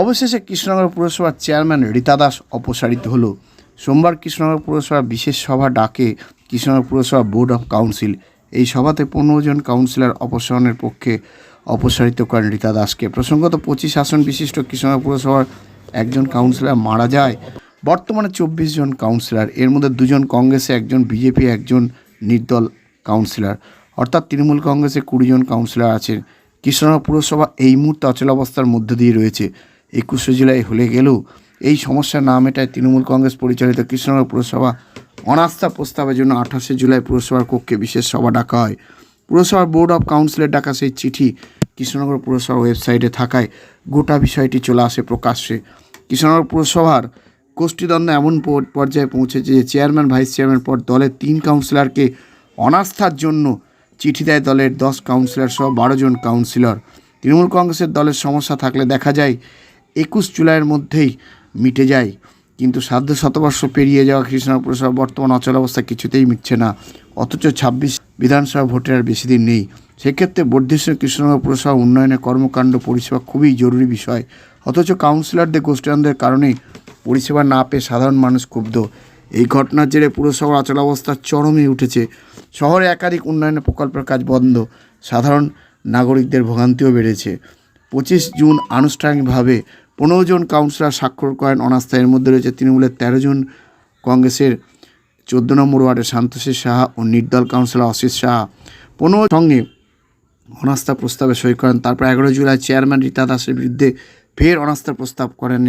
অবশেষে কৃষ্ণনগর পুরসভার চেয়ারম্যান রীতা দাস অপসারিত হলো। সোমবার কৃষ্ণনগর পুরসভার বিশেষ সভা ডাকে কৃষ্ণনগর পুরসভা বোর্ড অফ কাউন্সিল। এই সভাতে পনেরো জন কাউন্সিলর অপসারণের পক্ষে অপসারিত করেন রীতা দাসকে। প্রসঙ্গত পঁচিশ আসন বিশিষ্ট কৃষ্ণনগর পুরসভার একজন কাউন্সিলর মারা যায়। বর্তমানে চব্বিশ জন কাউন্সিলর, এর মধ্যে দুজন কংগ্রেসে, একজন বিজেপি, একজন নির্দল কাউন্সিলর। অর্থাৎ তৃণমূল কংগ্রেসে কুড়ি জন কাউন্সিলর আছেন। কৃষ্ণনগর পুরসভা এই মুহূর্তে অচলাবস্থার মধ্যে দিয়ে রয়েছে। একুশে জুলাই হলে গেলেও এই সমস্যা না মেটায় তৃণমূল কংগ্রেস পরিচালিত কৃষ্ণনগর পুরসভা অনাস্থা প্রস্তাবের জন্য আঠাশে জুলাই পুরসভার কক্ষে বিশেষ সভা ডাকা হয়। পুরসভার বোর্ড অফ কাউন্সিলের ডাকা সেই চিঠি কৃষ্ণনগর পুরসভার ওয়েবসাইটে থাকায় গোটা বিষয়টি চলে আসে প্রকাশ্যে। কৃষ্ণনগর পুরসভার গোষ্ঠীদ্বন্দ্ব এমন পর্যায়ে পৌঁছেছে যে চেয়ারম্যান, ভাইস চেয়ারম্যান পর দলের তিন কাউন্সিলরকে অনাস্থার জন্য চিঠি দেয় দলের দশ কাউন্সিলর সহ বারো জন কাউন্সিলর। তৃণমূল কংগ্রেসের দলের সমস্যা থাকলে দেখা যায় একুশ জুলাইয়ের মধ্যেই মিটে যায়। কিন্তু সাধ্য শতবর্ষ পেরিয়ে যাওয়া কৃষ্ণনগর পুরসভা বর্তমান অচল অবস্থা কিছুতেই মিটছে না। অথচ ছাব্বিশ বিধানসভা ভোটের আর বেশি দিন নেই। সেক্ষেত্রে বর্ধিষ্ণু কৃষ্ণনগর পুরসভা উন্নয়নের কর্মকাণ্ড পরিষেবা খুবই জরুরি বিষয়। অথচ কাউন্সিলরদের গোষ্ঠীদ্বন্দ্বের কারণে পরিষেবা না পেয়ে সাধারণ মানুষ ক্ষুব্ধ। এই ঘটনার জেরে পুরসভার অচলাবস্থা চরমে উঠেছে। শহরে একাধিক উন্নয়নের প্রকল্পের কাজ বন্ধ। সাধারণ নাগরিকদের ভোগান্তিও বেড়েছে। পঁচিশ জুন আনুষ্ঠানিকভাবে পনেরো জন কাউন্সিলর স্বাক্ষর করেন। অনাস্থা এর মধ্যে রয়েছে তৃণমূলের তেরো জন। কংগ্রেসের চোদ্দ নম্বর ওয়ার্ডের শান্তশী সাহা ও নির্দল কাউন্সিলর অসিত সাহা। পনেরো সঙ্গে অনাস্থা প্রস্তাবে সই করেন। তারপর এগারো জুলাই চেয়ারম্যান রীতা দাসের বিরুদ্ধে ফের অনাস্থা প্রস্তাব করেন।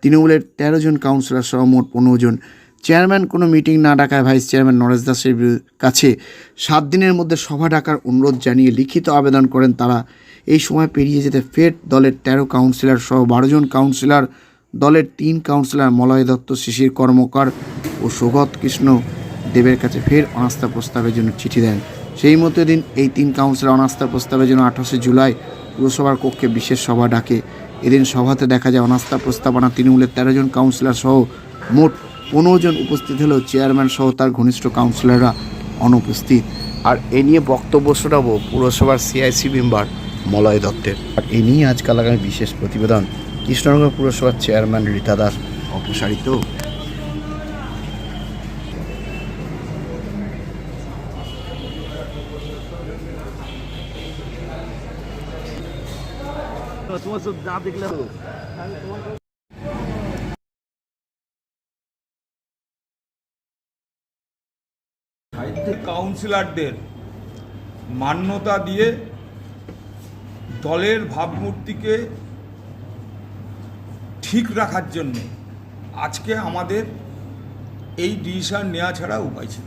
তৃণমূলের তেরো জন কাউন্সিলর সহ মোট পনেরো জন। চেয়ারম্যান, কোনো মিটিং না ডাকায় ভাইস চেয়ারম্যান নরেশ দাসের কাছে সাত দিনের মধ্যে সভা ডাকার অনুরোধ জানিয়ে লিখিত আবেদন করেন তারা। এই সময় পেরিয়ে যেতে ফের দলের তেরো কাউন্সিলর সহ বারো জন কাউন্সিলর, দলের তিন কাউন্সিলর মলয় দত্ত, শিশির কর্মকার ও সৌগত কৃষ্ণ দেবের কাছে ফের অনাস্থা প্রস্তাবের জন্য চিঠি দেন। সেই মতো দিন এই তিন কাউন্সিলর অনাস্থা প্রস্তাবের জন্য আঠাশে জুলাই পুরসভার কক্ষে বিশেষ সভা ডাকে। এদিন সভাতে দেখা যায় অনাস্থা প্রস্তাবনা তৃণমূলের তেরো জন কাউন্সিলর সহ মোট পনেরো জন উপস্থিত হলেও চেয়ারম্যান সহ তার ঘনিষ্ঠ কাউন্সিলররা অনুপস্থিত। আর এ নিয়ে বক্তব্য শোনাবো পুরসভার সিআইসি মেম্বার মলয় দত্তের। আর এ নিয়ে আজকাল আগামী বিশেষ প্রতিবেদন। কৃষ্ণনগর পুরসভার চেয়ারম্যান রীতা দাস। অপসারিত। তোমার সব যা দেখলে কাউন্সিলরদের মান্যতা দিয়ে দলের ভাবমূর্তিকে ঠিক রাখার জন্য আজকে আমাদের এই ডিসিশন নেওয়া ছাড়া উপায় ছিল।